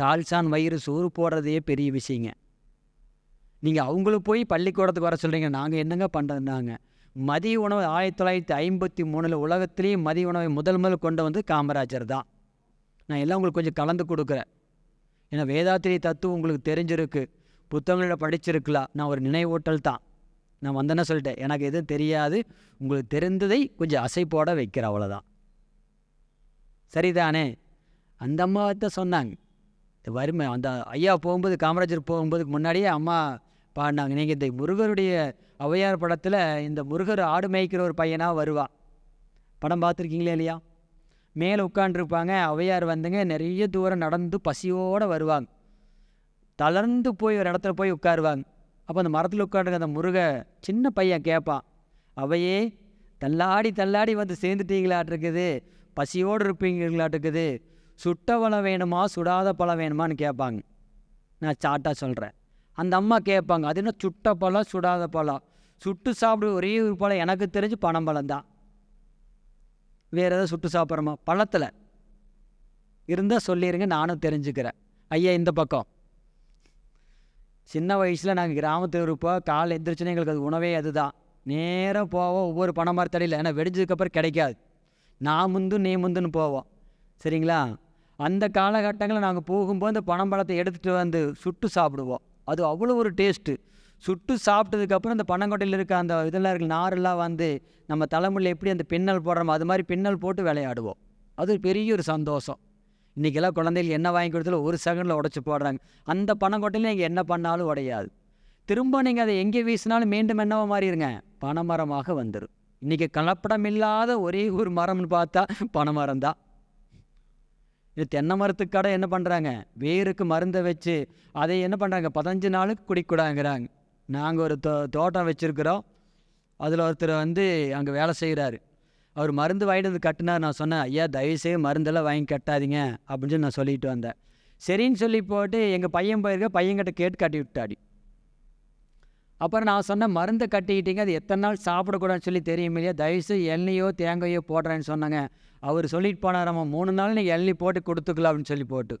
கால்சான் வயிறு சோறு போடுறதே பெரிய விஷயங்க. நீங்கள் அவங்களும் போய் பள்ளிக்கூடத்துக்கு வர சொல்கிறீங்க நாங்கள் என்னங்க பண்ணுறதுனாங்க மதிய உணவு ஆயிரத்தி தொள்ளாயிரத்தி ஐம்பத்தி மூணில் உலகத்திலேயே மதிய உணவை முதல் முதல் கொண்டு வந்து காமராஜர் தான். நான் எல்லாம் உங்களுக்கு கொஞ்சம் கலந்து கொடுக்குறேன். ஏன்னா வேதாத்திரி தத்துவம் உங்களுக்கு தெரிஞ்சிருக்கு புத்தகங்களில் படிச்சிருக்கலாம் நான் ஒரு நினைவூட்டல் தான். நான் வந்தேன்னா சொல்லிட்டேன் எனக்கு எதுவும் தெரியாது உங்களுக்கு தெரிந்ததை கொஞ்சம் அசை போட வைக்கிறேன் அவ்வளோதான் சரிதானே? அந்த அம்மாவை சொன்னாங்க. இந்த வறுமை அந்த ஐயா போகும்போது காமராஜர் போகும்போதுக்கு முன்னாடியே அம்மா பாடினாங்க நீங்கள் இந்த முருகருடைய ஔவையார் படத்தில் இந்த முருகர் ஆடு மேய்க்கிற ஒரு பையனாக வருவான் படம் பார்த்துருக்கீங்களே இல்லையா? மேலே உட்காண்டிருப்பாங்க ஔவையார் வந்துங்க நிறைய தூரம் நடந்து பசியோடு வருவாங்க. தளர்ந்து போய் ஒரு இடத்துல போய் உட்காருவாங்க. அப்போ அந்த மரத்தில் உட்காந்துருக்க அந்த முருக சின்ன பையன் கேட்பான் அவையே தள்ளாடி தள்ளாடி வந்து சேர்ந்துட்டீங்களாட்டிருக்குது பசியோடு இருப்பீங்களாட்டிருக்குது சுட்ட பழம் வேணுமா சுடாத பழம் வேணுமான்னு கேட்பாங்க. நான் சாட்டாக சொல்கிறேன் அந்த அம்மா கேட்பாங்க அது என்ன சுட்ட பழம் சுடாத பழம் சுட்டு சாப்பிட ஒரே ஒரு பழம் எனக்கு தெரிஞ்சு பனம்பழம் தான். வேறு ஏதாவது சுட்டு சாப்பிட்றோமா? பழத்தில். இருந்தால் சொல்லிடுங்க நானும் தெரிஞ்சுக்கிறேன். ஐயா இந்த பக்கம். சின்ன வயசில் நாங்கள் கிராமத்தில் இருப்போம். காலை எந்திரிச்சுன்னா எங்களுக்கு அது உணவே அதுதான். நேராக போவோம் ஒவ்வொரு பனைமரத்தடியில் ஏன்னா வெடிஞ்சதுக்கப்புறம் கிடைக்காது. நான் முந்து நீ முந்துன்னு போவோம். சரிங்களா? அந்த காலகட்டங்களில் நாங்கள் போகும்போது அந்த பனம்பழத்தை எடுத்துகிட்டு வந்து சுட்டு சாப்பிடுவோம். அது அவ்வளோ ஒரு டேஸ்ட்டு சுட்டு சாப்பிட்டதுக்கப்புறம் அந்த பனங்கொட்டையில் இருக்க அந்த இதெல்லாம் இருக்குது நாரெல்லாம் வந்து நம்ம தலைமுறையில் எப்படி அந்த பின்னல் போடுறோமோ அது மாதிரி பின்னல் போட்டு விளையாடுவோம். அது பெரிய ஒரு சந்தோஷம். இன்றைக்கெல்லாம் குழந்தைகள் என்ன வாங்கி கொடுத்தாலும் ஒரு செகண்டில் உடச்சி போடுறாங்க. அந்த பனங்கொட்டையில் நீங்கள் என்ன பண்ணாலும் உடையாது. திரும்ப நீங்கள் அதை எங்கே வீசினாலும் மீண்டும் என்னவோ மாறிடுங்க பனைமரமாக வந்துடும் இன்றைக்கி கலப்படம் இல்லாத ஒரே ஒரு மரம்னு பார்த்தா பனைமரம் தான் இது தென்னை மரத்துக்கு கடை என்ன பண்ணுறாங்க வேருக்கு மருந்தை வச்சு அதை என்ன பண்ணுறாங்க பதினஞ்சு நாளுக்கு குடிக்கூடாங்கிறாங்க. நாங்கள் ஒரு தோ தோட்டம் வச்சுருக்குறோம். அதில் ஒருத்தர் வந்து அங்கே வேலை செய்கிறாரு அவர் மருந்து வாங்கிட்டு வந்து கட்டினார். நான் சொன்னேன் ஐயா தயவுசெய்து மருந்தெல்லாம் வாங்கி கட்டாதீங்க அப்படின்னு சொல்லி நான் சொல்லிட்டு வந்தேன். சரின்னு சொல்லி போட்டு எங்கள் பையன் போயிருக்க பையன்கிட்ட கேட்டு கட்டி விட்டாடி. அப்புறம் நான் சொன்ன மருந்தை கட்டிக்கிட்டீங்க அது எத்தனை நாள் சாப்பிடக்கூடாதுன்னு சொல்லி தெரியும் இல்லையா? தயவுசு எண்ணெயோ தேங்காயோ போடுறேன்னு சொன்னாங்க. அவர் சொல்லிட்டு போனாராம்மா மூணு நாள் நீங்கள் எண்ணெய் போட்டு கொடுத்துக்கலாம் அப்படின்னு சொல்லி போட்டு.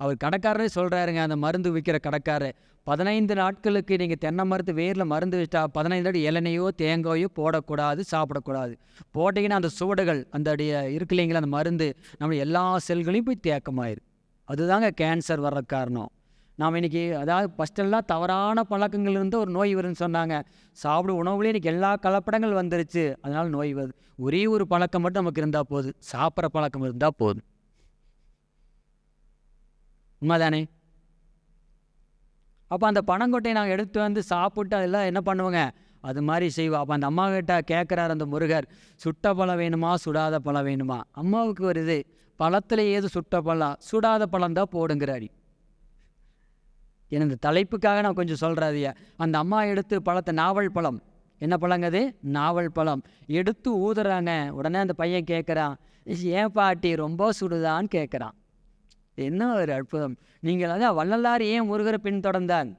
அவர் கடைக்காரரே சொல்கிறாருங்க அந்த மருந்து விற்கிற கடைக்காரர் பதினைந்து நாட்களுக்கு நீங்கள் தென்னை மரத்து வேரில் மருந்து வச்சிட்டா பதினைந்து நாள் இளநீயோ தேங்காயோ போடக்கூடாது சாப்பிடக்கூடாது. போட்டிங்கன்னா அந்த சுவடுகள் அந்த அடைய இருக்கு இல்லைங்களா அந்த மருந்து நம்ம எல்லா செல்களையும் போய் தேக்கமாயிரு. அதுதாங்க கேன்சர் வர்ற காரணம். நாம் இன்றைக்கி அதாவது ஃபஸ்ட்டெல்லாம் தவறான பழக்கங்கள் இருந்து ஒரு நோய் வரும்னு சொன்னாங்க. சாப்பிட உணவுலேயே இன்றைக்கி எல்லா கலப்படங்கள் வந்துருச்சு. அதனால் நோய் வருது. ஒரே ஒரு பழக்கம் மட்டும் நமக்கு இருந்தால் போதும். சாப்பிட்ற பழக்கம் இருந்தால் போதும். உண்மைதானே? அப்போ அந்த பனங்கொட்டையை நாங்கள் எடுத்து வந்து சாப்பிட்டு அதெல்லாம் என்ன பண்ணுவோங்க? அது மாதிரி செய்வோம். அப்போ அந்த அம்மா கிட்ட கேட்குறாரு அந்த முருகர் சுட்ட பழம் வேணுமா? சுடாத பழம் வேணுமா? அம்மாவுக்கு ஒரு இது. பழத்தில் ஏது சுட்ட பழம்? சுடாத பழம் தான் போடுங்கிறாரு. எனது தலைப்புக்காக நான் கொஞ்சம் சொல்கிறாதிய அந்த அம்மா எடுத்து பழத்தை நாவல் பழம். என்ன பழங்க அது? நாவல் பழம். எடுத்து ஊதுறாங்க உடனே அந்த பையன் கேட்குறான் ஏன் பாட்டி? ரொம்ப சுடுதான்னு கேட்குறான் என்ன ஒரு அற்புதம். நீங்கள் அதான் வள்ளலார் ஏன் முருகரை பின்தொடர்ந்தாங்க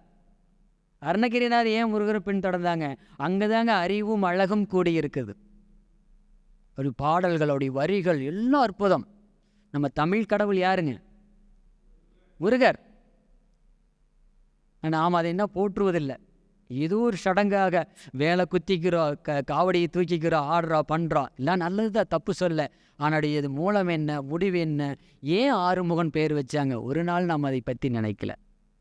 அருணகிரிநாத் ஏன் முருகரை பின்தொடர்ந்தாங்க? அங்கே தாங்க அறிவும் அழகும் கூடி இருக்குது ஒரு பாடல்களுடைய வரிகள் எல்லாம் அற்புதம். நம்ம தமிழ் கடவுள் யாருங்க? முருகர். நாம் அதை என்ன போற்றுவதில்லை. ஏதோ ஒரு சடங்காக வேலை குத்திக்கிறோம் க காவடியை தூக்கிக்கிறோம் ஆடுறோம் பண்ணுறோம் எல்லாம் நல்லது தான் தப்பு சொல்ல. ஆனால் இது மூலம் என்ன முடிவு என்ன ஏன் ஆறுமுகன் பேர் வச்சாங்க? ஒரு நாள் நாம் அதை பற்றி நினைக்கல.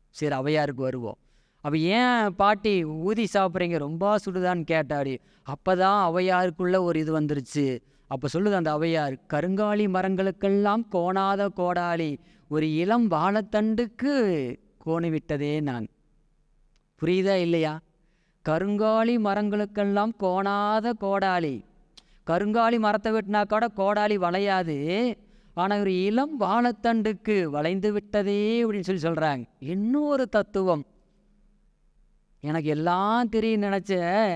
சரி அவையாருக்கு வருவோம். அப்போ ஏன் பாட்டி ஊதி சாப்பிட்றீங்க? ரொம்ப சுடுதான்னு கேட்டாடி. அப்போ தான் அவையாருக்குள்ள ஒரு இது வந்துருச்சு. அப்போ சொல்லுது அந்த அவையார் கருங்காலி மரங்களுக்கெல்லாம் கோணாத கோடாளி ஒரு இளம் வாழைத்தண்டுக்கு கோணி விட்டதே நான். புரியுதா இல்லையா? கருங்காலி மரங்களுக்கெல்லாம் கோணாத கோடாளி கருங்காலி மரத்தை வெட்டினா கூட கோடாலி வளையாது. ஆனால் ஒரு இளம் வாழைத்தண்டுக்கு வளைந்து விட்டதே அப்படின்னு சொல்லி சொல்கிறாங்க இன்னொரு தத்துவம். எனக்கு எல்லாம் தெரியும் நினச்சேன்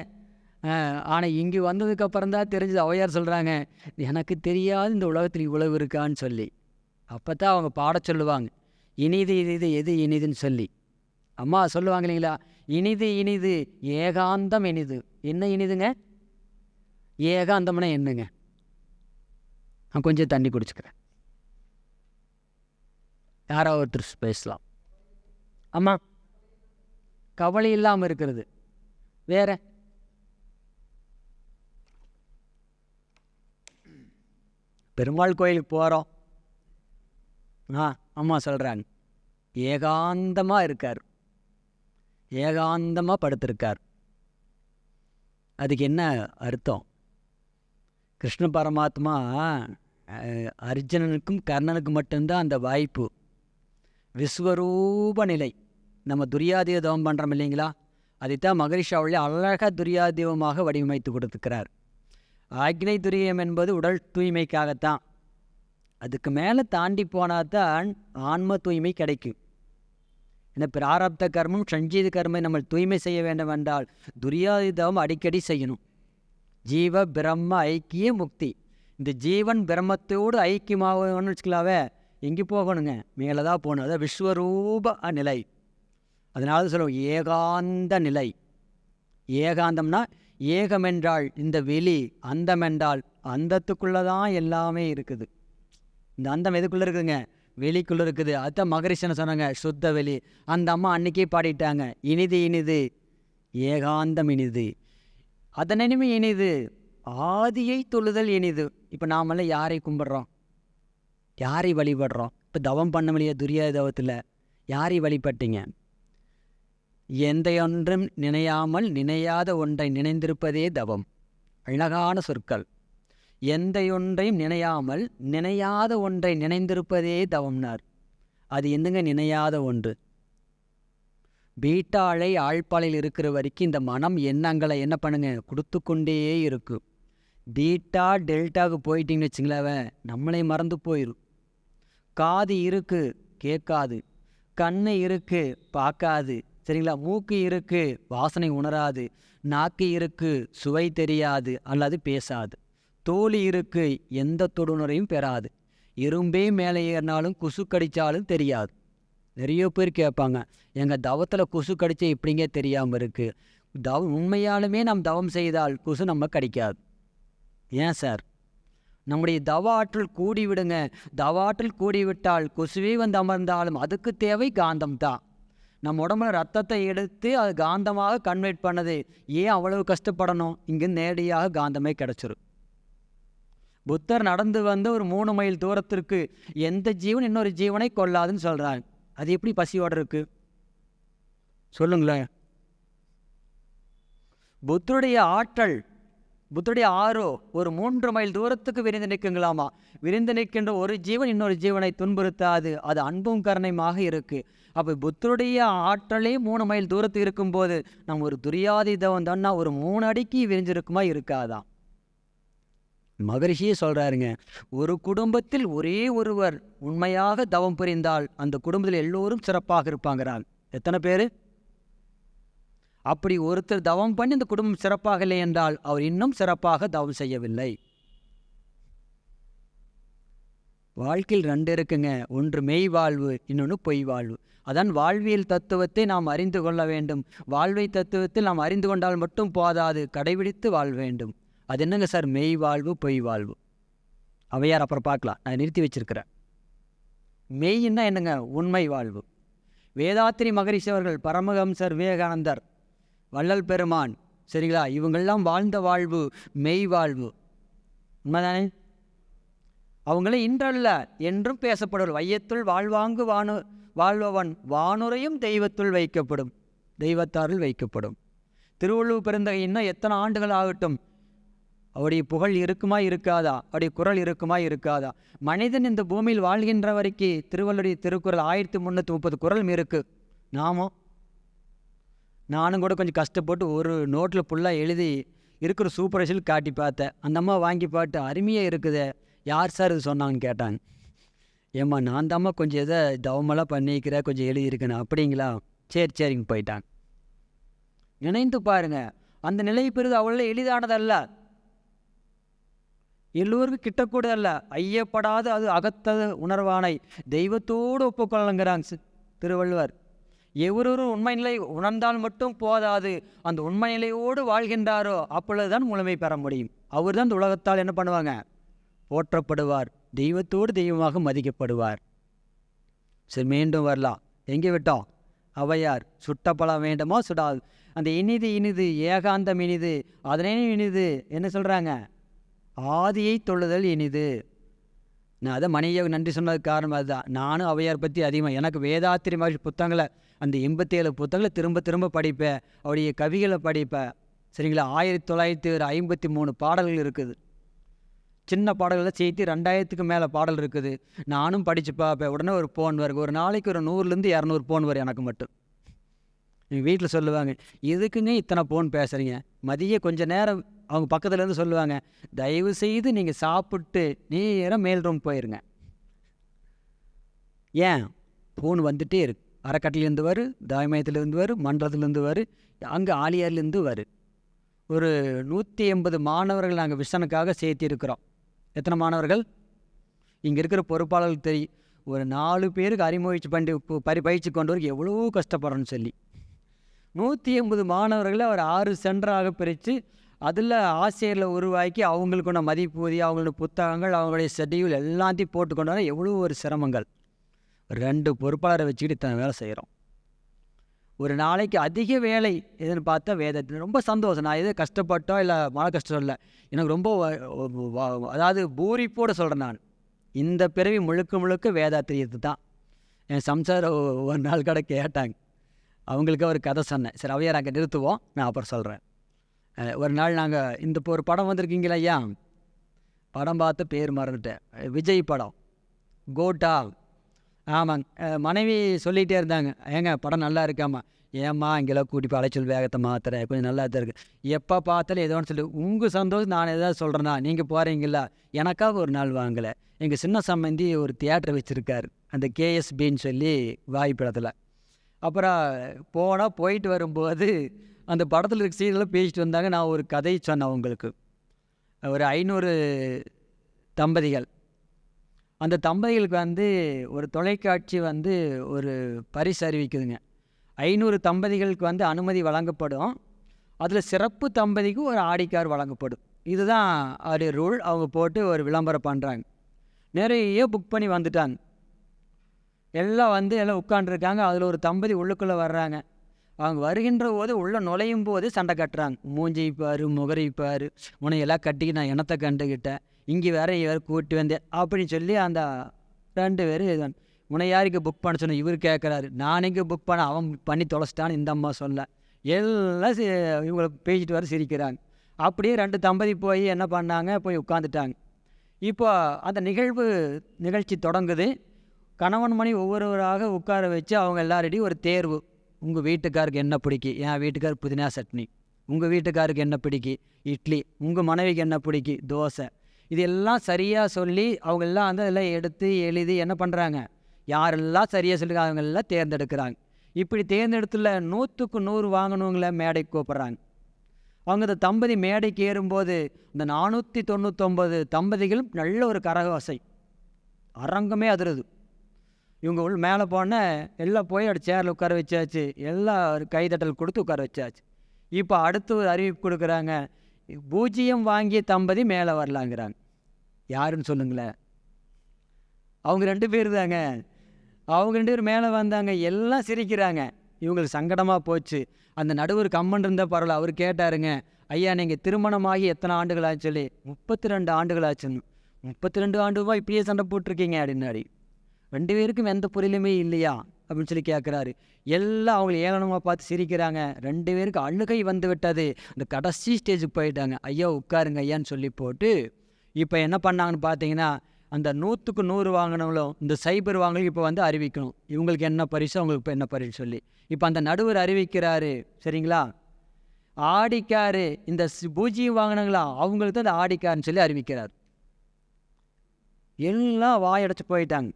ஆனால் இங்கே வந்ததுக்கப்புறம் தான் தெரிஞ்சது. அவையார் சொல்கிறாங்க எனக்கு தெரியாது இந்த உலகத்தில் இவ்வளவு இருக்கான்னு சொல்லி. அப்போ தான் அவங்க பாட சொல்லுவாங்க. இனிது இது இது எது இனிதுன்னு சொல்லி. அம்மா சொல்லுவாங்க இல்லைங்களா இனிது இனிது ஏகாந்தம் இனிது. என்ன இனிதுங்க? ஏகாந்தம்னா என்னங்க? நான் கொஞ்சம் தண்ணி குடிச்சுக்கிறேன். யாரோ ஒருத்தர் பேசலாம். ஆமாம் கவலை இல்லாமல் இருக்கிறது. வேற? பெருமாள் கோயிலுக்கு போகிறோம் ஆ அம்மா சொல்கிறாங்க ஏகாந்தமாக இருக்கார். ஏகாந்தமாக படுத்திருக்கார். அதுக்கு என்ன அர்த்தம்? கிருஷ்ண பரமாத்மா அர்ஜுனனுக்கும் கர்ணனுக்கும் மட்டும்தான் அந்த வாய்ப்பு. விஸ்வரூப நிலை. நம்ம துரியாதீவ தவம் பண்ணுறோம் இல்லைங்களா? அதைத்தான் மகரிஷாவுடைய அழகாக துரியாதீவமாக வடிவமைத்து கொடுத்துக்கிறார் ஆக்னை துரியம் என்பது உடல் தூய்மைக்காகத்தான். அதுக்கு மேலே தாண்டி போனால் தான் ஆன்ம தூய்மை கிடைக்கும். ஏன்னா பிராரப்த கர்மம் சஞ்சீத கர்மம் நம்ம தூய்மை செய்ய வேண்டும் என்றால் துரியாதிதம் அடிக்கடி செய்யணும். ஜீவ பிரம்ம ஐக்கிய முக்தி. இந்த ஜீவன் பிரம்மத்தோடு ஐக்கியமாகணும்னு வச்சுக்கலாவே எங்கே போகணுங்க? மேலே தான் போகணும். அதான் விஸ்வரூப நிலை. அதனால சொல்லுவோம் ஏகாந்த நிலை. ஏகாந்தம்னா ஏகமென்றால் இந்த வெளி அந்தமென்றால் அந்தத்துக்குள்ளே தான் எல்லாமே இருக்குது. இந்த அந்தம் எதுக்குள்ளே இருக்குதுங்க? வெளிக்குள்ளே இருக்குது. அதான் மகரிஷன்னு சொன்னாங்க சுத்த வெளி. அந்த அம்மா அன்னைக்கே பாடிட்டாங்க இனிது இனிது ஏகாந்தம் இனிது. அதனினுமே இனிது ஆதியை தொழுதல் இனிது. இப்போ நாமெல்லாம் யாரை கும்பிட்றோம்? யாரை வழிபடுறோம்? இப்போ தவம் பண்ண முடியாது துரியாத தவத்தில் யாரை வழிபட்டீங்க? எந்த ஒன்றும் நினையாமல் நினையாத ஒன்றை நினைந்திருப்பதே தவம். அழகான சொற்கள். எந்த ஒன்றையும் நினையாமல் நினையாத ஒன்றை நினைந்திருப்பதே தவம்னார். அது என்னங்க நினையாத ஒன்று? பீட்டாழை ஆழ்பாலையில் இருக்கிற வரைக்கும் இந்த மனம் எண்ணங்களை என்ன பண்ணுங்க? கொடுத்து கொண்டே இருக்கும் பீட்டா டெல்டாவுக்கு போயிட்டீங்கன்னு வச்சுங்களேன் நம்மளே மறந்து போயிடும் காது இருக்கு கேட்காது. கண்ணு இருக்கு பார்க்காது. சரிங்களா? மூக்கு இருக்கு வாசனை உணராது. நாக்கு இருக்கு சுவை தெரியாது அல்லது பேசாது. தோல் இருக்கு எந்த தொடுநரையும் பெறாது. இரும்பே மேலே ஏறினாலும் கொசு கடித்தாலும் தெரியாது. நிறைய பேர் கேட்பாங்க எங்கள் தவத்தில் கொசு கடிச்ச இப்படிங்க தெரியாமல் இருக்குது தவம் உண்மையாலுமே நாம் தவம் செய்தால் கொசு நம்ம கடிக்காது. ஏன் சார்? நம்முடைய தவ ஆற்றல் கூடிவிடுங்க. தவ ஆற்றல் கூடிவிட்டால் கொசுவே வந்து அமர்ந்தாலும் அதுக்கு தேவை காந்தம் தான். நம்ம உடம்புல ரத்தத்தை எடுத்து அது காந்தமாக கன்வெர்ட் பண்ணது ஏன் அவ்வளவு கஷ்டப்படணும்? இங்கே நேரடியாக காந்தமே கிடச்சிரும். புத்தர் நடந்து வந்து ஒரு மூணு மைல் தூரத்திற்கு எந்த ஜீவன் இன்னொரு ஜீவனை கொள்ளாதுன்னு சொல்கிறாங்க அது எப்படி பசியோடு இருக்கு? சொல்லுங்களேன். புத்தருடைய ஆற்றல் புத்தருடைய ஆரோ ஒரு மூன்று மைல் தூரத்துக்கு விரிந்து நிற்குங்களாமா? விரிந்து நிற்கின்ற ஒரு ஜீவன் இன்னொரு ஜீவனை துன்புறுத்தாது. அது அன்பும் கருணையுமாக இருக்கு. அப்போ புத்தருடைய ஆற்றலே மூணு மைல் தூரத்துக்கு இருக்கும்போது நம்ம ஒரு துரியாதீதம் தான்னா ஒரு மூணு அடிக்கு விரிஞ்சிருக்குமா? இருக்காதான் மகரிஷியே சொல்கிறாருங்க ஒரு குடும்பத்தில் ஒரே ஒருவர் உண்மையாக தவம் புரிந்தால் அந்த குடும்பத்தில் எல்லோரும் சிறப்பாக இருப்பாங்கிறான். எத்தனை பேர்? அப்படி ஒருத்தர் தவம் பண்ணி இந்த குடும்பம் சிறப்பாக இல்லை என்றால் அவர் இன்னும் சிறப்பாக தவம் செய்யவில்லை. வாழ்க்கையில் ரெண்டு இருக்குங்க ஒன்று மெய் வாழ்வு இன்னொன்று பொய் வாழ்வு. அதான் வாழ்வியல் தத்துவத்தை நாம் அறிந்து கொள்ள வேண்டும். வாழ்வை தத்துவத்தில் நாம் அறிந்து கொண்டால் மட்டும் போதாது கடைபிடித்து வாழ வேண்டும். அது என்னங்க சார்? மெய் வாழ்வு பொய் வாழ்வு. அவையார் அப்புறம் பார்க்கலாம். நான் நிறுத்தி வச்சிருக்கிறேன். மெய்ன்னா என்னங்க? உண்மை வாழ்வு. வேதாத்திரி மகரிஷி அவர்கள் பரமஹம்சர் விவேகானந்தர் வள்ளல் பெருமான் சரிங்களா? இவங்கள்லாம் வாழ்ந்த வாழ்வு மெய் வாழ்வு. உண்மைதானே? அவங்களே இன்றல்ல என்றும் பேசப்படுவர். வையத்துள் வாழ்வாங்கு வானு வாழ்பவன் வானுரையும் தெய்வத்துள் வைக்கப்படும். தெய்வத்தாரில் வைக்கப்படும். திருவள்ளுவர் பிறந்த இன்னும் எத்தனை ஆண்டுகள் ஆகட்டும்? அவருடைய புகழ் இருக்குமா இருக்காதா? அவருடைய குரல் இருக்குமா இருக்காதா? மனிதன் இந்த பூமியில் வாழ்கின்ற வரைக்கும் திருவள்ளுடைய திருக்குறள் ஆயிரத்தி முந்நூற்றி முப்பது குரலும் இருக்குது நாமும் நானும் கூட கொஞ்சம் கஷ்டப்பட்டு ஒரு நோட்டில் ஃபுல்லாக எழுதி இருக்கிற சூப்பரைசில் காட்டி பார்த்தேன். அந்த அம்மா வாங்கி பாட்டு அருமையாக இருக்குது. யார் சார் இது சொன்னாங்கன்னு கேட்டாங்க. ஏம்மா நான் தாம்மா கொஞ்சம் எதை தவமெல்லாம் பண்ணிக்கிறேன் கொஞ்சம் எழுதியிருக்கேன். அப்படிங்களா? சரி சரிங்க போயிட்டாங்க. நினைந்து பாருங்க. அந்த நிலை பெறுது அவ்வளோ எளிதானதல்ல. எல்லோருக்கும் கிட்டக்கூடதல்ல. ஐயப்படாத அது அகத்தது உணர்வானை. தெய்வத்தோடு ஒப்புக்கொள்ளுங்கிறாங்க திருவள்ளுவர். எவரொரு உண்மை நிலை உணர்ந்தால் மட்டும் போதாது. அந்த உண்மை நிலையோடு வாழ்கின்றாரோ அப்பொழுதுதான் முழுமை பெற முடியும். அவர் தான் இந்த உலகத்தால் என்ன பண்ணுவாங்க? போற்றப்படுவார். தெய்வத்தோடு தெய்வமாக மதிக்கப்படுவார். சரி மீண்டும் வரலாம். எங்கே விட்டோம்? அவையார் சுட்ட பழம் வேண்டுமோ? சுடாது. அந்த இனிது இனிது ஏகாந்தம் இனிது அதனே இனிது என்ன சொல்கிறாங்க ஆதியை தொழுதல் இனிது. நான் அதை மணியை நன்றி சொன்னதுக்கு காரணம் அதுதான். நானும் அவையார் பற்றி அதிகமாக எனக்கு வேதாத்திரி மாதிரி புத்தகங்களை அந்த எண்பத்தேழு புத்தகங்களை திரும்ப திரும்ப படிப்பேன். அவருடைய கவிகளை படிப்பேன். சரிங்களா? ஆயிரத்தி தொள்ளாயிரத்தி ஒரு ஐம்பத்தி மூணு பாடல்கள் இருக்குது. சின்ன பாடல்களை சேர்த்து ரெண்டாயிரத்துக்கு மேலே பாடல் இருக்குது. நானும் படித்து பார்ப்பேன். உடனே ஒரு ஃபோன் வருது. ஒரு நாளைக்கு ஒரு நூறுலேருந்து இரநூறு ஃபோன் வரும் எனக்கு மட்டும். எங்கள் வீட்டில் சொல்லுவாங்க எதுக்குங்க இத்தனை ஃபோன் பேசுகிறீங்க மதிய கொஞ்சம் நேரம் அவங்க பக்கத்துலேருந்து சொல்லுவாங்க தயவு செய்து நீங்கள் சாப்பிட்டு நேராக மேல் ரூம் போயிருங்க. ஏன்? ஃபோன் வந்துட்டே இருக்கு. அறக்கட்டிலேருந்து வரும் தாய்மயத்துலேருந்து வரும் மன்றத்துலேருந்து வரும் அங்கே ஆலியார்லேருந்து வரும் ஒரு நூற்றி எண்பது மாணவர்கள் நாங்கள் விஷனுக்காக சேர்த்திருக்கிறோம். எத்தனை மாணவர்கள்? இங்கே இருக்கிற பொறுப்பாளர்கள் தெரியும் ஒரு நாலு பேருக்கு அறிமுகிச்சு பண்ணி பரி பயிற்சி கொண்டு வர எவ்வளோ கஷ்டப்படுறோன்னு சொல்லி. நூற்றி எண்பது மாணவர்களை அவர் ஆறு சென்டராக பிரித்து அதில் ஆசிரியர்களை உருவாக்கி அவங்களுக்குள்ள மதிப்பூதி அவங்களோட புத்தகங்கள் அவங்களுடைய ஷெட்யூல் எல்லாத்தையும் போட்டு கொண்டு வர எவ்வளோ ஒரு சிரமங்கள். ரெண்டு பொறுப்பாளரை வச்சுக்கிட்டு இத்தனை வேலை செய்கிறோம். ஒரு நாளைக்கு அதிக வேலை எதுன்னு பார்த்தா வேதத்தில் ரொம்ப சந்தோஷம். நான் எதுவும் கஷ்டப்பட்டோ இல்லை மழை கஷ்டம் இல்லை எனக்கு ரொம்ப அதாவது பூரிப்போடு சொல்கிறேன் நான். இந்த பிறவி முழுக்க முழுக்க வேதாத்திரியத்து தான். என் சம்சாரம் ஒரு நாள் கூட கேட்டாங்க. அவங்களுக்கு ஒரு கதை சொன்னேன். சரி அவையார் நாங்கள் நிறுத்துவோம். நான் அப்புறம் சொல்கிறேன். ஒரு நாள் நாங்கள் இந்த இப்போ ஒரு படம் வந்திருக்கீங்களா ஐயா? படம் பார்த்து பேர் மறந்துட்டேன். விஜய் படம். கோட்டா. ஆமாங்க. மனைவி சொல்லிகிட்டே இருந்தாங்க. ஏங்க படம் நல்லா இருக்காம்மா. ஏம்மா இங்கெல்லாம் கூட்டி போய் அலைச்சல் வேகத்தை மாத்திரை கொஞ்சம் நல்லா தான் இருக்குது எப்போ பார்த்தாலும் ஏதோ ஒன்று சொல்லி உங்கள் சந்தோஷம் நான் எதாவது சொல்கிறேன்னா நீங்கள் போகிறீங்களா எனக்காக ஒரு நாள் வாங்கலை. எங்கள் சின்ன சம்பந்தி ஒரு தியேட்டர் வச்சுருக்காரு. அந்த கேஎஸ்பின்னு சொல்லி வாய்ப்பிடத்தில் அப்புறம் போனால் போயிட்டு வரும்போது அந்த படத்தில் இருக்க சீனில் பேசிட்டு வந்தாங்க. நான் ஒரு கதை சொன்னேன் அவங்களுக்கு ஒரு ஐநூறு தம்பதிகள். அந்த தம்பதிகளுக்கு வந்து ஒரு தொலைக்காட்சி வந்து ஒரு பரிசு அறிவிக்குதுங்க. ஐநூறு தம்பதிகளுக்கு வந்து அனுமதி வழங்கப்படும். அதில் சிறப்பு தம்பதிக்கு ஒரு ஆடிக்கார் வழங்கப்படும். இதுதான் அது ரூல் அவங்க போட்டு ஒரு விளம்பரம் பண்ணுறாங்க நிறைய புக் பண்ணி வந்துட்டாங்க. எல்லாம் வந்து எல்லாம் உட்காண்ட்ருக்காங்க அதில் ஒரு தம்பதி உள்ளுக்குள்ளே வர்றாங்க. அவங்க வருகின்ற போது உள்ளே நுழையும் போது சண்டை கட்டுறாங்க. மூஞ்சி பாரு முகரை பாரு கட்டிக்கு நான் இனத்தை கண்டுக்கிட்டேன் இங்கே வேற இவர் கூட்டி வந்தேன். அப்படின்னு சொல்லி அந்த ரெண்டு பேரும் உன்னை யாருக்கு புக் பண்ண சொன்ன இவர் கேட்குறாரு நான் இங்கே புக் பண்ண அவன் பண்ணி தொலைச்சிட்டான்னு இந்த அம்மா சொல்ல. எல்லாம் இவங்களை பேசிட்டு வர சிரிக்கிறாங்க. அப்படியே ரெண்டு தம்பதி போய் என்ன பண்ணாங்க? போய் உட்காந்துட்டாங்க இப்போ அந்த நிகழ்வு நிகழ்ச்சி தொடங்குது. கணவன் மணி ஒவ்வொருவராக உட்கார வச்சு அவங்க எல்லாரிடையும் ஒரு தேர்வு. உங்கள் வீட்டுக்காருக்கு என்ன பிடிக்கி? என் வீட்டுக்கார் புதினா சட்னி. உங்கள் வீட்டுக்காருக்கு என்ன பிடிக்கி? இட்லி. உங்கள் மனைவிக்கு என்ன பிடிக்கி? தோசை. இது எல்லாம் சரியாக சொல்லி அவங்கெல்லாம் வந்து அதெல்லாம் எடுத்து எழுதி என்ன பண்ணுறாங்க யாரெல்லாம் சரியாக சொல்லி அவங்கெல்லாம் தேர்ந்தெடுக்கிறாங்க. இப்படி தேர்ந்தெடுத்துல நூற்றுக்கு நூறு வாங்கினவங்கள மேடைக்கு கூப்பிட்றாங்க. அவங்க இந்த தம்பதி மேடைக்கு ஏறும்போது இந்த நானூற்றி தொண்ணூற்றொம்பது தம்பதிகளும் நல்ல ஒரு கரகோசை. அரங்கமே அதிருது. இவங்க உள்ள மேலே போன எல்லாம் போய் அடுத்த சேரில் உட்கார வச்சாச்சு. எல்லாம் ஒரு கைதட்டல் கொடுத்து உட்கார வச்சாச்சு. இப்போ அடுத்து ஒரு அறிவிப்பு கொடுக்குறாங்க. பூஜ்ஜியம் வாங்கிய தம்பதி மேலே வரலாங்கிறாங்க. யாருன்னு சொல்லுங்களேன். அவங்க ரெண்டு பேர் தாங்க. அவங்க ரெண்டு பேர் மேலே வந்தாங்க. எல்லாம் சிரிக்கிறாங்க. இவங்களுக்கு சங்கடமாக போச்சு. அந்த நடுவர் கம்மன் இருந்த பரவாயில்ல அவர் கேட்டாருங்க. ஐயா நீங்கள் திருமணமாகி எத்தனை ஆண்டுகள் ஆச்சு சொல்லி முப்பத்தி ரெண்டு ஆண்டுகள் ஆச்சுன்னு முப்பத்தி ரெண்டு ஆண்டுவா? இப்படியே சண்டை போட்டிருக்கீங்க அப்படின்னாடி ரெண்டு பேருக்கும் எந்த புரியலுமே இல்லையா? அப்படின்னு சொல்லி கேட்குறாரு எல்லாம் அவங்களை ஏளனமாக பார்த்து சிரிக்கிறாங்க. ரெண்டு பேருக்கு அழுகை வந்து விட்டது அந்த கடைசி ஸ்டேஜுக்கு போயிட்டாங்க. ஐயா உட்காருங்க ஐயான்னு சொல்லி போட்டு இப்போ என்ன பண்ணாங்கன்னு பார்த்தீங்கன்னா அந்த நூற்றுக்கு நூறு வாங்கினவங்களும் இந்த சைபர் வாங்கலும் இப்போ வந்து அறிவிக்கணும். இவங்களுக்கு என்ன பரிசு அவங்களுக்கு இப்போ என்ன பரிசு சொல்லி. இப்போ அந்த நடுவர் அறிவிக்கிறாரு. சரிங்களா? ஆடிக்காரு. இந்த பூஜ்ஜியம் வாங்கினாங்களா அவங்களுக்கு தான் அந்த ஆடிக்காருன்னு சொல்லி அறிவிக்கிறார். எல்லாம் வாயடைச்சு போயிட்டாங்க.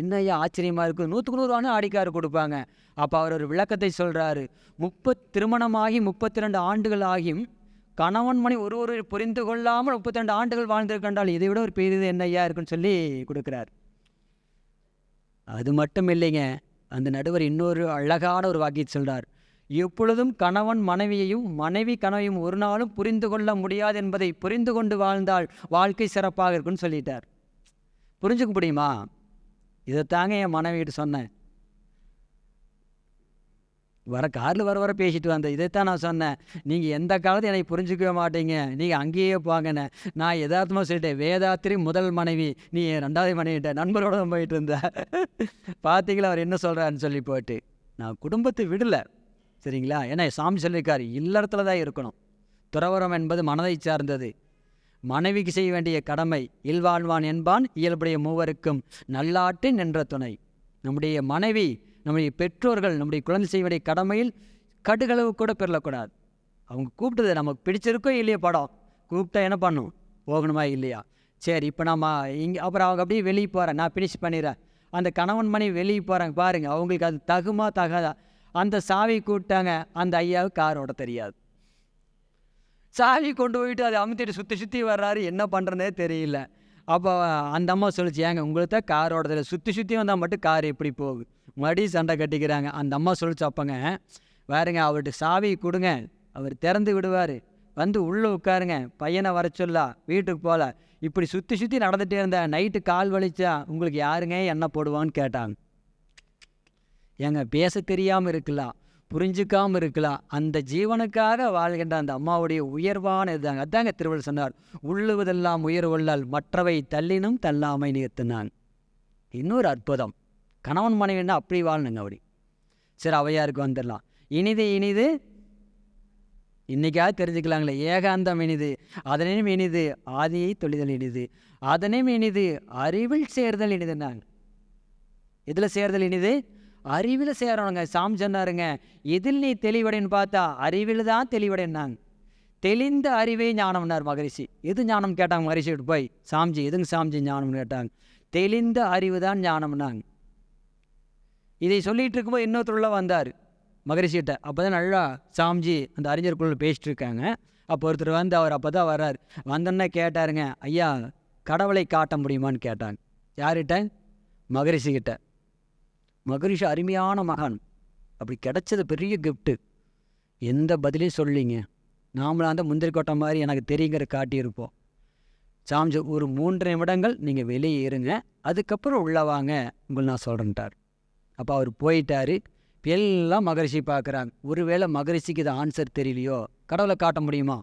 என்னையா ஆச்சரியமாக இருக்குது நூற்றுக்கு நூறு ஆனால் ஆடிக்காரு கொடுப்பாங்க. அப்போ அவர் ஒரு விளக்கத்தை சொல்கிறாரு முப்பத் திருமணமாகி முப்பத்தி ரெண்டு ஆண்டுகள் ஆகியும் கணவன் மணி ஒரு ஒரு புரிந்து கொள்ளாமல் முப்பத்தி ரெண்டு ஆண்டுகள் வாழ்ந்திருக்கின்றால் இதை விட ஒரு பெரியது என்னையா இருக்குன்னு சொல்லி கொடுக்குறார். அது மட்டும் இல்லைங்க. அந்த நடுவர் இன்னொரு அழகான ஒரு வாக்கியத்தை சொல்கிறார் எப்பொழுதும் கணவன் மனைவியையும் மனைவி கணவையும் ஒரு நாளும் புரிந்து கொள்ள முடியாது என்பதை புரிந்து கொண்டு வாழ்ந்தால் வாழ்க்கை சிறப்பாக இருக்குன்னு சொல்லிட்டார். புரிஞ்சுக்க முடியுமா? இதைத்தாங்க என் மனைவிட்டு சொன்னேன். வர காரில் வர வர பேசிட்டு வந்தேன். இதைத்தான் நான் சொன்னேன். நீங்கள் எந்த காலத்தையும் என்னை புரிஞ்சுக்கவே மாட்டீங்க. நீங்கள் அங்கேயே போங்கண்ணே நான் யதார்த்தமாக சொல்லிட்டேன். வேதாத்திரி முதல் மனைவி. நீ என் ரெண்டாவது மனைவிட்ட நண்பரோட போயிட்டு இருந்த. பார்த்தீங்களா அவர் என்ன சொல்கிறாருன்னு சொல்லி போட்டு. நான் குடும்பத்தை விடலை. சரிங்களா? ஏன்னா சாமி சொல்லியிருக்காரு. இல்லறத்தில் தான் இருக்கணும். துறவரம் என்பது மனதை சார்ந்தது. மனைவிக்கு செய்ய வேண்டிய கடமை இல்வாழ்வான் என்பான் இயல்புடைய மூவருக்கும் நல்லாட்டு நின்ற துணை. நம்முடைய மனைவி நம்முடைய பெற்றோர்கள் நம்முடைய குழந்தை செய்ய வேண்டிய கடமையில் கடுகளவு கூட பெறலக்கூடாது அவங்க கூப்பிட்டது நமக்கு பிடிச்சிருக்கோ இல்லையோ படம். கூப்பிட்டா என்ன பண்ணும்? போகணுமா இல்லையா? சரி இப்போ நம்ம இங்கே அப்புறம் அவங்க அப்படியே வெளியே போகிறேன் நான் ஃபினிஷ் பண்ணிடுறேன். அந்த கணவன் மனைவி வெளியே போகிறாங்க பாருங்கள் அவங்களுக்கு அது தகுமா தகாதா? அந்த சாவி கூப்பிட்டாங்க அந்த ஐயாவுக்கு கார் ஓட தெரியாது. சாவி கொண்டு போயிட்டு அதை அமுத்திட்டு சுற்றி சுற்றி வர்றாரு. என்ன பண்ணுறதே தெரியல. அப்போ அந்த அம்மா சொல்லிச்சு ஏங்க உங்களுக்கு தான் கார் ஓடுறதில்ல சுற்றி சுற்றி வந்தால் மட்டும் கார் எப்படி போகுது. மறுபடியும் சண்டை கட்டிக்கிறாங்க. அந்த அம்மா சொல்லிச்சு அப்பங்க வேறுங்க அவர்கிட்ட சாவி கொடுங்க. அவர் திறந்து விடுவார். வந்து உள்ளே உட்காருங்க. பையனை வர சொல்லா. வீட்டுக்கு போகல இப்படி சுற்றி சுற்றி நடந்துகிட்டே இருந்தேன் நைட்டு கால் வலிச்சா உங்களுக்கு யாருங்க என்ன போடுவான்னு கேட்டாங்க. ஏங்க பேச தெரியாமல் இருக்கலாம். புரிஞ்சுக்காம இருக்கலாம். அந்த ஜீவனுக்காக வாழ்கின்ற அந்த அம்மாவுடைய உயர்வான இதுதாங்க. அதாங்க திருவள்ளுவர் சொன்னார் உள்ளுவதெல்லாம் உயர்வுள்ளால் மற்றவை தள்ளினும் தள்ளாமை நிறுத்தினான். இன்னொரு அற்புதம். கணவன் மனைவின்னா அப்படி வாழணுங்க அப்படி. சரி அவையாருக்கு வந்துடலாம். இனிது இனிது. இன்னைக்காவது தெரிஞ்சுக்கலாங்களே. ஏகாந்தம் இனிது அதனையும் இனிது ஆதியை தொழிதல் இனிது அதனையும் இனிது அறிவில் சேர்தல் இனிதுன்னாங்க. இதில் சேர்தல் இனிது? அறிவில் சேரணுங்க. சாம் சொன்னாருங்க. எதில் நீ தெளிவடைன்னு பார்த்தா அறிவில் தான் தெளிவடைனாங்க தெளிந்த அறிவே ஞானம்னார் மகரிஷி. எது ஞானம்? கேட்டாங்க மகரிஷிகிட்ட போய். சாம்ஜி எதுங்க சாம்ஜி ஞானம்னு கேட்டாங்க. தெளிந்த அறிவு தான் ஞானம்னாங்க. இதை சொல்லிட்டு இருக்கும்போது இன்னொருத்தருள்ள வந்தார் மகரிஷிகிட்ட அப்போ தான் நல்லா சாம்ஜி அந்த அறிஞருக்குள்ள பேசிட்டு இருக்காங்க. அப்போ ஒருத்தர் வந்து அவர் அப்போ தான் வர்றார். வந்தோன்னே கேட்டாருங்க ஐயா கடவுளை காட்ட முடியுமான்னு கேட்டாங்க. யார்கிட்ட? மகரிஷிகிட்ட மகரிஷி அருமையான மகான். அப்படி கிடைச்சது பெரிய கிஃப்ட்டு எந்த பதிலையும் சொல்லிங்க நாமளாக அந்த முந்திரி கொட்டை மாதிரி எனக்கு தெரியுங்கிற காட்டியிருப்போம். சாமிஜி ஒரு மூன்று நிமிடங்கள் நீங்கள் வெளியே இருங்க. அதுக்கப்புறம் உள்ள வாங்க. உங்களை நான் சொல்கிறேன்ட்டார் அப்போ அவர் போயிட்டார். எல்லாம் மகரிஷி பார்க்குறாங்க. ஒருவேளை மகரிஷிக்கு இது ஆன்சர் தெரியலையோ? கடவுளை காட்ட முடியுமா?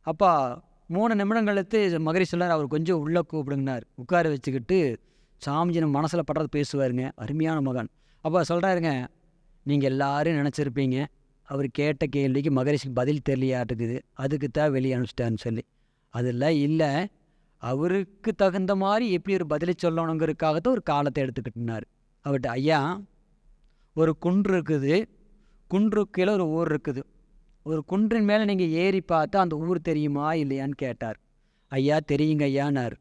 அப்பா மூணு நிமிடம் கழித்து மகரிஷி அவர் கொஞ்சம் உள்ளே கூப்பிடுங்கனார் உட்கார வச்சுக்கிட்டு சாமிஜி நம்ம மனசில் படுறது பேசுவாருங்க. அருமையான மகன். அப்போ சொல்கிறாருங்க நீங்கள் எல்லாரும் நினச்சிருப்பீங்க. அவர் கேட்ட கேள்விக்கு மகரிஷிக்கு பதில் தெரியலையாட்டுக்குது. அதுக்கு தான் வெளியே அனுப்பிச்சிட்டான்னு சொல்லி. அதெல்லாம் இல்லை. அவருக்கு தகுந்த மாதிரி எப்படி ஒரு பதிலை சொல்லணுங்கிறதுக்காகத்தான் ஒரு காலத்தை எடுத்துக்கிட்டினார் அவர்கிட்ட ஐயா ஒரு குன்று இருக்குது. குன்று கீழே ஒரு ஊர் இருக்குது. ஒரு குன்றின் மேலே நீங்கள் ஏறி பார்த்தா அந்த ஊர் தெரியுமா இல்லையான்னு கேட்டார். ஐயா தெரியுங்க ஐயானார்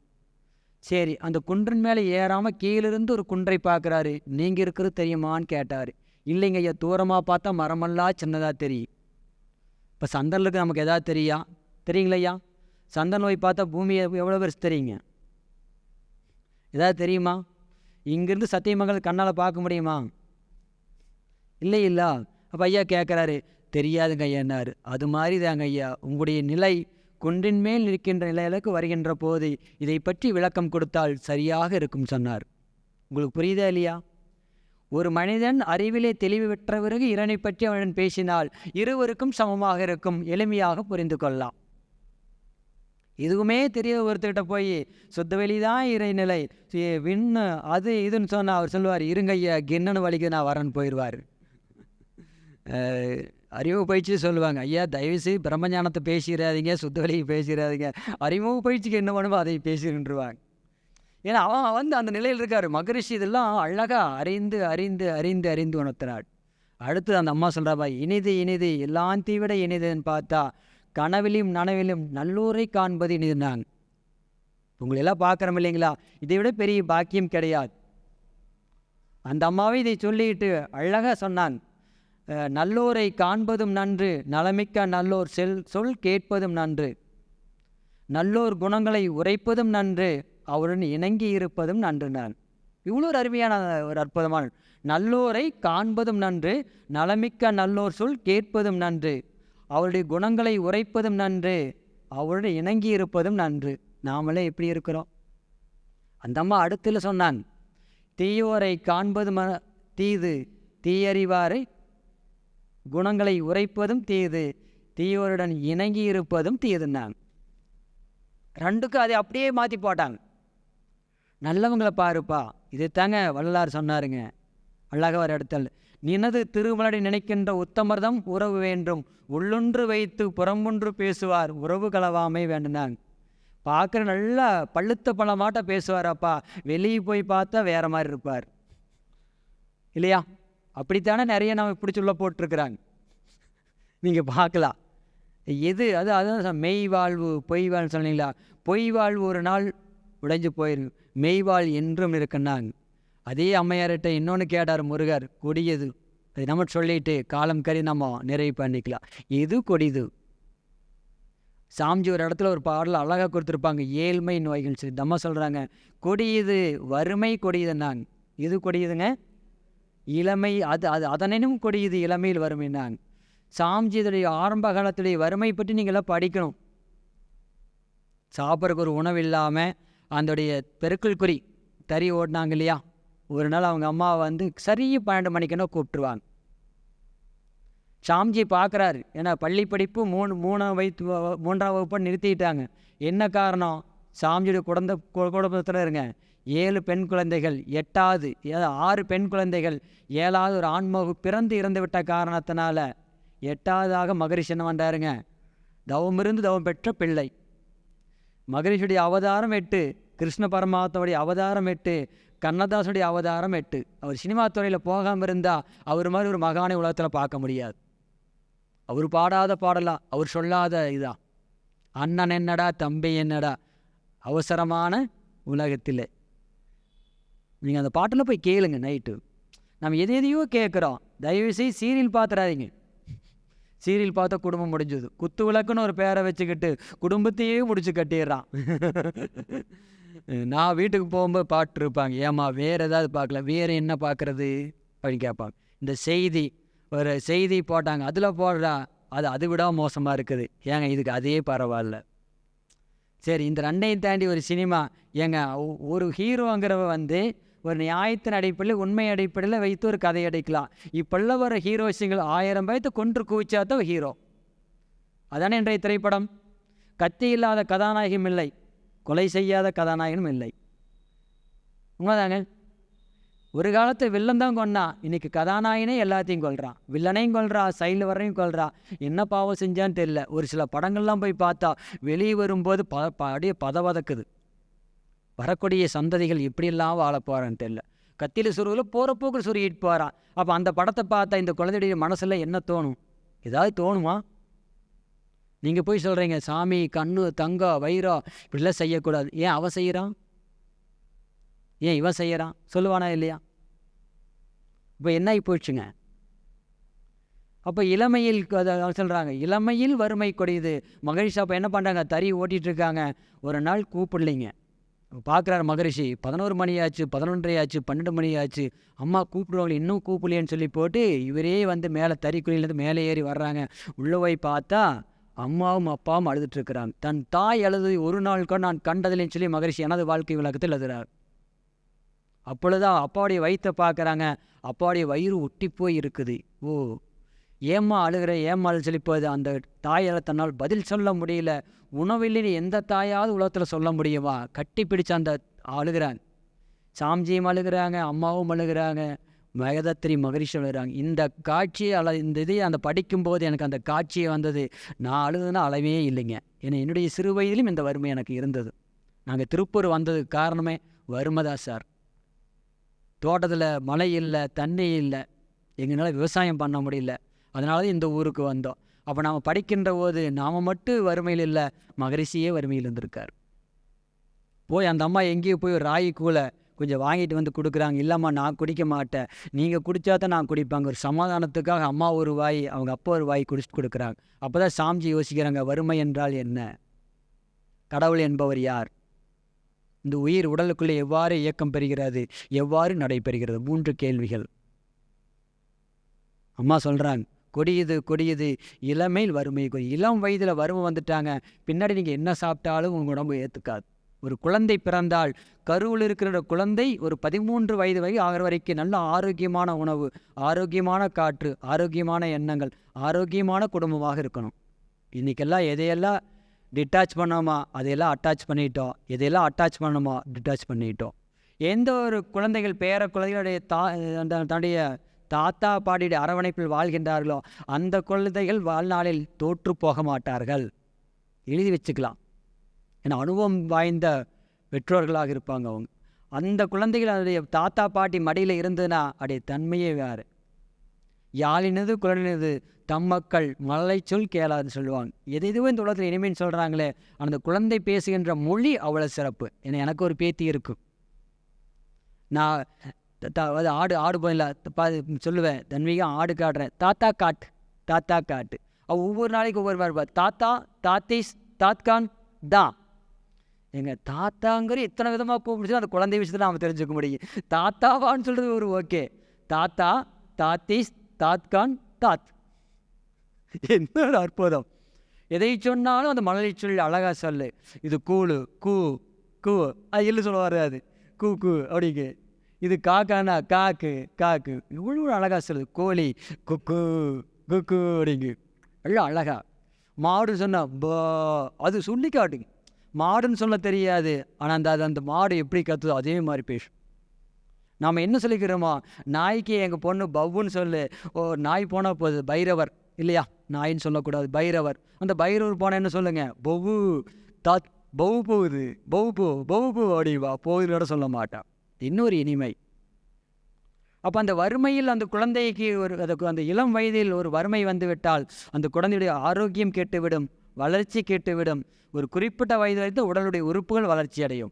சரி அந்த குன்றின் மேலே ஏறாமல் கீழிருந்து ஒரு குன்றை பார்க்குறாரு. நீங்கள் இருக்கிறது தெரியுமான்னு கேட்டார். இல்லைங்க ஐயா தூரமாக பார்த்தா மரமெல்லாம் சின்னதாக தெரியும். இப்போ சந்தனுக்கு நமக்கு எதாவது தெரியா? தெரியுங்களையா சந்தன் போய் பார்த்தா பூமியை எவ்வளோ பெருசு தெரியுங்க? எதாவது தெரியுமா? இங்கேருந்து சத்தியமங்கல் கண்ணால் பார்க்க முடியுமா? இல்லை இல்லை. அப்போ ஐயா கேட்குறாரு. தெரியாதுங்க ஐயான்னாரு அது மாதிரி தாங்க ஐயா. உங்களுடைய நிலை குன்றின் மேல் இருக்கின்ற நிலைகளுக்கு வருகின்ற போது இதை பற்றி விளக்கம் கொடுத்தால் சரியாக இருக்கும் சொன்னார். உங்களுக்கு புரியுதா இல்லையா? ஒரு மனிதன் அறிவிலே தெளிவு பெற்ற பிறகு இறைவனை பற்றி அவனுடன் பேசினால் இருவருக்கும் சமமாக இருக்கும் எளிமையாக புரிந்து கொள்ளலாம். இதுவுமே தெரிய ஒருத்தர்கிட்ட போய் சுத்தவெளிதான் இறைநிலை விண்ணு அது இதுன்னு சொன்னால் அவர் சொல்லுவார் இருங்க ஐயா கிண்ணனு நான் வரேன்னு போயிடுவார். அறிவு பயிற்சி சொல்லுவாங்க. ஐயா தயவுசெய்து பிரம்மஞானத்தை பேசிடாதீங்க சுத்த வழியை பேசிடாதீங்க அறிமுக பயிற்சிக்கு என்ன வேணுமோ அதை பேசிடுவாங்க ஏன்னா அவன் வந்து அந்த நிலையில் இருக்கார். மகரிஷி இதெல்லாம் அழகாக அறிந்து அறிந்து அறிந்து அறிந்து உணர்த்தினாள் அடுத்து அந்த அம்மா சொல்கிறாப்பா இனிது இனிது எல்லாம் தீவிட இனிதுன்னு பார்த்தா கனவிலும் நனவிலும் நல்லூரை காண்பது இனிதுனாங்க உங்களை எல்லாம் பார்க்குறோம் இல்லைங்களா? இதை விட பெரிய பாக்கியம் கிடையாது. அந்த அம்மாவை இதை சொல்லிட்டு அழகாக சொன்னான் நல்லோரை காண்பதும் நன்று நலமிக்க நல்லோர் செல் சொல் கேட்பதும் நன்று. நல்லோர் குணங்களை உரைப்பதும் நன்று அவருடன் இணங்கி இருப்பதும் நன்று நான். இவ்வளோ ஒரு அருமையான ஒரு அற்புதமான நல்லோரை காண்பதும் நன்று நலமிக்க நல்லோர் சொல் கேட்பதும் நன்று அவருடைய குணங்களை உரைப்பதும் நன்று அவருடன் இணங்கி இருப்பதும் நன்று. நாமளே எப்படி இருக்கிறோம்? அந்த அம்மா அடுத்தில் சொன்னான் தீயோரை காண்பது ம தீது தீயறிவாரை குணங்களை உரைப்பதும் தீது தீயோருடன் இணங்கி இருப்பதும் தீதுன்னாங்க. ரெண்டுக்கும் அதை அப்படியே மாற்றி போட்டாங்க. நல்லவங்களை பாருப்பா இது தாங்க வள்ளலார் சொன்னாருங்க. அழகாக ஒரு இடத்துல நினது திருமலடி நினைக்கின்ற உத்தமர்தம் உறவு வேண்டும். உள்ளொன்று வைத்து புறம்பொன்று பேசுவார் உறவு கலவாமை வேண்டுனாங்க பார்க்குற நல்லா பழுத்த பழமாட்ட பேசுவார் அப்பா வெளியே போய் பார்த்தா வேற மாதிரி இருப்பார். இல்லையா? அப்படித்தானே நிறைய நம்ம இப்படி சொல்ல போட்டிருக்கிறாங்க. நீங்கள் பார்க்கலாம். எது? அது அதுதான் மெய் வாழ்வு பொய் வாழ்வு சொன்னீங்களா? பொய் வாழ்வு ஒரு நாள் உடைஞ்சு போயிருக்கு மெய்வாழ் என்றும் இருக்குன்னாங்க. அதே அம்மையார்கிட்ட இன்னொன்று கேட்டார் முருகர் கொடியது. அது நம்ம சொல்லிட்டு காலம் கறி நம்ம நிறைவு பண்ணிக்கலாம். எது கொடிது சாம்ஜி ஒரு இடத்துல ஒரு பாடல் அழகாக கொடுத்துருப்பாங்க. ஏழ்மை நோய்கள் சரி தம்மா சொல்கிறாங்க கொடியது வறுமை கொடியதுன்னாங்க. இது கொடியதுங்க? இளமை அது அது அதனினும் கொடியது இளமையில் வறுமைன்னாங்க சாமிஜியுடைய ஆரம்ப காலத்துடைய வறுமை பற்றி நீங்களாம் படிக்கணும். சாப்பிட்றக்கு ஒரு உணவு இல்லாமல் அதோடைய பெருக்கல் குறி தறி ஓடினாங்க இல்லையா? ஒரு நாள் அவங்க அம்மா வந்து சரியாக பன்னெண்டு மணிக்குன்னா கூப்பிட்டுருவாங்க. சாமிஜி பார்க்குறாரு. ஏன்னா பள்ளி படிப்பு மூணு மூணாம் வயது மூன்றாம் வகுப்பை நிறுத்திட்டாங்க. என்ன காரணம்? சாமிஜியோட குடந்த கு- குடும்பத்தில் இருங்க. ஏழு பெண் குழந்தைகள் எட்டாவது ஆறு பெண் குழந்தைகள் ஏழாவது ஒரு ஆண்மகு பிறந்து இறந்து விட்ட காரணத்தினால எட்டாவதாக மகரிஷி என்ன பண்ணுறாருங்க தவமிருந்து தவம் பெற்ற பிள்ளை. மகரிஷியுடைய அவதாரம் எட்டு கிருஷ்ண பரமாத்மாவுடைய அவதாரம் எட்டு கண்ணதாசுடைய அவதாரம் எட்டு. அவர் சினிமா துறையில் போகாமல் இருந்தால் அவர் மாதிரி ஒரு மகானை உலகத்தில் பார்க்க முடியாது. அவர் பாடாத பாடலா அவர் சொல்லாத இதா. அண்ணன் என்னடா தம்பி என்னடா? அவசரமான உலகத்திலே. நீங்கள் அந்த பாட்டில் போய் கேளுங்க நைட்டு நம்ம எது எதையோ கேட்குறோம் தயவுசெய்து சீரியல் பார்த்துறாதீங்க சீரியல் பார்த்தா குடும்பம் முடிஞ்சது. குத்து விளக்குன்னு ஒரு பேரை வச்சுக்கிட்டு குடும்பத்தையே முடிச்சு கட்டிடுறான். நான் வீட்டுக்கு போகும்போது பாட்டு இருப்பாங்க ஏம்மா வேறு ஏதாவது பார்க்கல? வேறு என்ன பார்க்குறது? அப்படின்னு கேட்பாங்க. இந்த செய்தி ஒரு செய்தி போட்டாங்க. அதில் போடுறா. அது அது விட மோசமாக இருக்குது. ஏங்க இதுக்கு அதே பரவாயில்ல. சரி இந்த ரெண்டையும் தாண்டி ஒரு சினிமா. ஏங்க ஒ- ஒரு ஹீரோங்கிறவ வந்து ஒரு நியாயத்தின் அடிப்படையில் உண்மை அடிப்படையில் வைத்து ஒரு கதை அடிக்கலாம் இப்பெல்லாம் வர ஹீரோஸுங்கள் ஆயிரம் பயத்தை கொன்று குவிச்சா தான் ஹீரோ அதானே இன்றைய திரைப்படம்? கத்தி இல்லாத கதாநாயகம் இல்லை. கொலை செய்யாத கதாநாயகனும் இல்லை. உண்மைதாங்க ஒரு காலத்து வில்லன் தான் கொன்னான் இன்னைக்கு கதாநாயகனே எல்லாத்தையும் கொள்கிறான் வில்லனையும் கொல்றான் சைடில் வரையும் கொல்றான் என்ன பாவம் செஞ்சான்னு தெரியல. ஒரு சில படங்கள்லாம் போய் பார்த்தா வெளியே வரும்போது ப- அப்படியே பதவதக்குது. வரக்கூடிய சந்ததிகள் இப்படியெல்லாம் வாழ போகிறான்னு தெரியல. கத்தியில் சுருவில் போகிற போக்கு சுருகிட்டு போகிறான் அப்போ அந்த படத்தை பார்த்தா இந்த குழந்தையுடைய மனசில் என்ன தோணும்? ஏதாவது தோணுமா? நீங்கள் போய் சொல்கிறீங்க சாமி கண்ணு தங்கம் வைரம் இப்படிலாம் செய்யக்கூடாது. ஏன் அவன் செய்கிறான் ஏன் இவன் செய்கிறான் சொல்லுவானா இல்லையா? இப்போ என்ன ஆகி போயிடுச்சுங்க அப்போ இளமையில் சொல்கிறாங்க இளமையில் வறுமை கொடியுது. மகிழ்ச்சி அப்போ என்ன பண்ணுறாங்க தறி ஓட்டிகிட்டு இருக்காங்க. ஒரு நாள் கூப்பிடலைங்க. பார்க்குறாரு மகரிஷி பதினோரு மணி ஆச்சு பதினொன்றரை ஆச்சு பன்னெண்டு மணி ஆச்சு அம்மா கூப்பிடுவாங்க இன்னும் கூப்பிடலையேன்னு சொல்லி போட்டு இவரே வந்து மேலே தறிக்குழியிலேருந்து மேலே ஏறி வர்றாங்க. உள்ளே போய் பார்த்தா அம்மாவும் அப்பாவும் அழுதுட்டுருக்கிறாங்க தன் தாய் அழுது ஒரு நாள் கூட நான் கண்டதில்லைன்னு சொல்லி மகரிஷி எனது வாழ்க்கை விளக்கத்தில் எழுதுறார். அப்பொழுது அப்பாவுடைய வயிற்றை பார்க்குறாங்க. அப்பாவுடைய வயிறு ஒட்டி போய் இருக்குது. ஓ ஏம்மா அழுகிற ஏம்மா சொல்லி அந்த தாயால் தன்னால் பதில் சொல்ல முடியல. உணவில்லை எந்த தாயாவது உலகத்தில் சொல்ல முடியுமா? கட்டி பிடிச்ச அந்த அழுகிறாங்க சாம்ஜியும் அழுகிறாங்க அம்மாவும் அழுகிறாங்க மகதத்திரி மகரிஷி அழுகிறாங்க. இந்த காட்சி அழ இந்த இது அந்த படிக்கும்போது எனக்கு அந்த காட்சியை வந்தது. நான் அழுதுன்னா அளவே இல்லைங்க. ஏன்னா என்னுடைய சிறு வயதிலும் இந்த வறுமை எனக்கு இருந்தது. நாங்கள் திருப்பூர் வந்ததுக்கு காரணமே வறுமை சார். தோட்டத்தில் மழை இல்லை தண்ணி இல்லை. எங்களால் விவசாயம் பண்ண முடியல. அதனால தான் இந்த ஊருக்கு வந்தோம். அப்போ நாம் படிக்கின்ற போது நாம் மட்டும் வறுமையில் இல்லை மகரிஷியே வறுமையில் இருந்திருக்கார். போய் அந்த அம்மா எங்கேயோ போய் ஒரு கூலை கொஞ்சம் வாங்கிட்டு வந்து கொடுக்குறாங்க. இல்லைம்மா நான் குடிக்க மாட்டேன். நீங்கள் குடித்தா தான் நான் குடிப்பாங்க ஒரு சமாதானத்துக்காக அம்மா ஒரு வாய் அவங்க அப்பா ஒரு வாய் குடிச்சிட்டு கொடுக்குறாங்க. அப்போ தான் சாமிஜி யோசிக்கிறாங்க வறுமை என்றால் என்ன? கடவுள் என்பவர் யார்? இந்த உயிர் உடலுக்குள்ளே எவ்வாறு இயக்கம் பெறுகிறது? எவ்வாறு நடைபெறுகிறது? மூன்று கேள்விகள். அம்மா சொல்கிறாங்க கொடியுது கொடியுது இளமையில் வறுமை இளம் வயதில் வறுமை வந்துட்டாங்க. பின்னாடி நீங்கள் என்ன சாப்பிட்டாலும் உங்கள் உடம்பு ஏற்றுக்காது ஒரு குழந்தை பிறந்தால் கருவில் இருக்கிற குழந்தை ஒரு பதிமூன்று வயது வரை ஆகிற வரைக்கும் நல்ல ஆரோக்கியமான உணவு ஆரோக்கியமான காற்று ஆரோக்கியமான எண்ணங்கள் ஆரோக்கியமான குடும்பமாக இருக்கணும். இன்றைக்கெல்லாம் எதையெல்லாம் டிட்டாச் பண்ணோமா அதையெல்லாம் அட்டாச் பண்ணிட்டோம் எதையெல்லாம் அட்டாச் பண்ணோமா டிட்டாச் பண்ணிட்டோம். எந்த ஒரு குழந்தைகள் பேர குழந்தைகளுடைய தா அந்த தன்னுடைய தாத்தா பாட்டியுடைய அரவணைப்பில் வாழ்கின்றார்களோ அந்த குழந்தைகள் வாழ்நாளில் தோற்று போக மாட்டார்கள். எழுதி வச்சுக்கலாம். ஏன்னா அனுபவம் வாய்ந்த பெற்றோர்களாக இருப்பாங்க அவங்க. அந்த குழந்தைகள் அதனுடைய தாத்தா பாட்டி மடியில் இருந்ததுன்னா அடைய தன்மையே வேறு. யாழினது குழலினது தம்மக்கள் மலை சொல் கேளாதுன்னு சொல்லுவாங்க. எது எதுவும் இந்த உலகத்தில் இனிமேன்னு சொல்கிறாங்களே அந்த குழந்தை பேசுகின்ற மொழி அவ்வளோ சிறப்பு. ஏன்னா எனக்கு ஒரு பேத்தி இருக்கும் நான் தாத்தா அது ஆடு ஆடு போயில பா சொல்லுவேன். தன்வீகம் ஆடு காட்டுறேன். தாத்தா காட்டு தாத்தா காட்டு. அவ ஒவ்வொரு நாளைக்கு ஒவ்வொரு மாதிரி தாத்தா தாத்தீஸ் தாத்கான் தான் எங்க தாத்தாங்கிற எத்தனை விதமாக கூப்பிடுச்சு அந்த குழந்தை விஷயத்தில் நாம் தெரிஞ்சுக்க முடியும். தாத்தாவான்னு சொல்கிறது ஒரு ஓகே. தாத்தா தாத்தீஸ் தாத்கான் தாத். என்ன ஒரு அற்புதம். எதை சொன்னாலும் அந்த மணலை சொல்லி அழகாக சொல்லு. இது கூழு கூ கூ. அது இல்லை சொல்ல வராது கூ கூ அப்படிங்க. இது காக்கானா? Cock cock. இவ்வளோ அழகாக சொல்லுது. கோழி குக்கு குக்கு அப்படிங்கு. எல்லாம் அழகா. மாடு சொன்னால் பா. அது சொல்லி காட்டுங்க. மாடுன்னு சொல்ல தெரியாது. ஆனால் அந்த அது அந்த மாடு எப்படி கத்துதோ அதே மாதிரி பேசும். நாம் என்ன சொல்லிக்கிறோமோ நாய்க்கு எங்கள் பொண்ணு பவ்வுன்னு சொல்லு. ஓ நாய் போனால் போகுது பைரவர். இல்லையா? நாயின்னு சொல்லக்கூடாது பைரவர். அந்த பைரவர் போனால் என்ன சொல்லுங்க? பொவ்வு தத் பவு போகுது. பவு போ பவு போ அப்படிவா போகுதுன்னு சொல்ல மாட்டான் இன்னொரு இனிமை. அப்போ அந்த வறுமையில் அந்த குழந்தைக்கு ஒரு அதுக்கு அந்த இளம் வயதில் ஒரு வறுமை வந்துவிட்டால் அந்த குழந்தையுடைய ஆரோக்கியம் கேட்டுவிடும் வளர்ச்சி கேட்டுவிடும். ஒரு குறிப்பிட்ட வயது வரைக்கும் உடலுடைய உறுப்புகள் வளர்ச்சி அடையும்.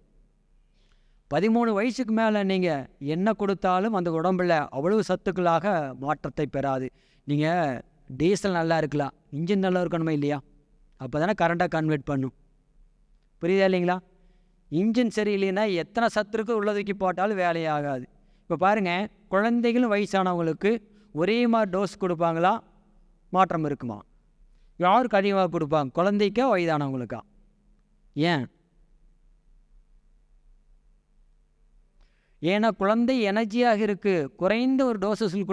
பதிமூணு வயசுக்கு மேலே நீங்கள் என்ன கொடுத்தாலும் அந்த உடம்புல அவ்வளவு சத்துக்களாக மாற்றத்தை பெறாது. நீங்கள் டீசல் நல்லா இருக்கலாம் இன்ஜின் நல்லா இருக்கணுமா இல்லையா? அப்போ தானே கரண்ட்டாக கன்வெர்ட் பண்ணும். புரியுதா இல்லைங்களா? இன்ஜின் சரியில்லைன்னா எத்தனை சத்துருக்கு உள்ள தூக்கி போட்டாலும் வேலையாகாது. இப்போ பாருங்கள் குழந்தைகளும் வயசானவங்களுக்கு ஒரே மாதிரி டோஸ் கொடுப்பாங்களா? மாற்றம் இருக்குமா? யாருக்கு அதிகமாக கொடுப்பாங்க? குழந்தைக்கா வயதானவங்களுக்கா? ஏன்? ஏன்னா குழந்தை எனர்ஜியாக இருக்குது குறைந்த ஒரு டோசஸில்